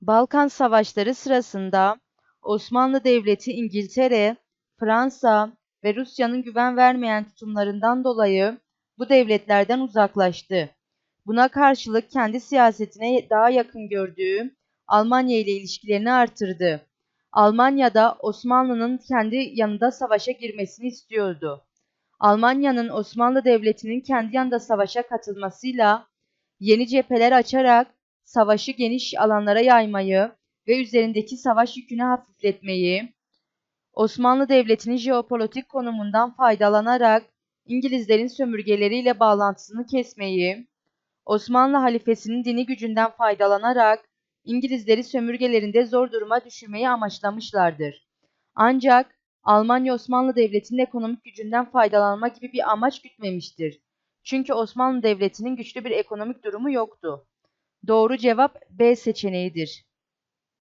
Balkan Savaşları sırasında Osmanlı Devleti İngiltere, Fransa ve Rusya'nın güven vermeyen tutumlarından dolayı bu devletlerden uzaklaştı. Buna karşılık kendi siyasetine daha yakın gördüğü Almanya ile ilişkilerini artırdı. Almanya da Osmanlı'nın kendi yanında savaşa girmesini istiyordu. Almanya'nın Osmanlı Devleti'nin kendi yanında savaşa katılmasıyla yeni cepheler açarak savaşı geniş alanlara yaymayı ve üzerindeki savaş yükünü hafifletmeyi, Osmanlı Devleti'nin jeopolitik konumundan faydalanarak İngilizlerin sömürgeleriyle bağlantısını kesmeyi, Osmanlı halifesinin dini gücünden faydalanarak İngilizleri sömürgelerinde zor duruma düşürmeyi amaçlamışlardır. Ancak Almanya Osmanlı Devleti'nin ekonomik gücünden faydalanma gibi bir amaç gütmemiştir. Çünkü Osmanlı Devleti'nin güçlü bir ekonomik durumu yoktu. Doğru cevap B seçeneğidir.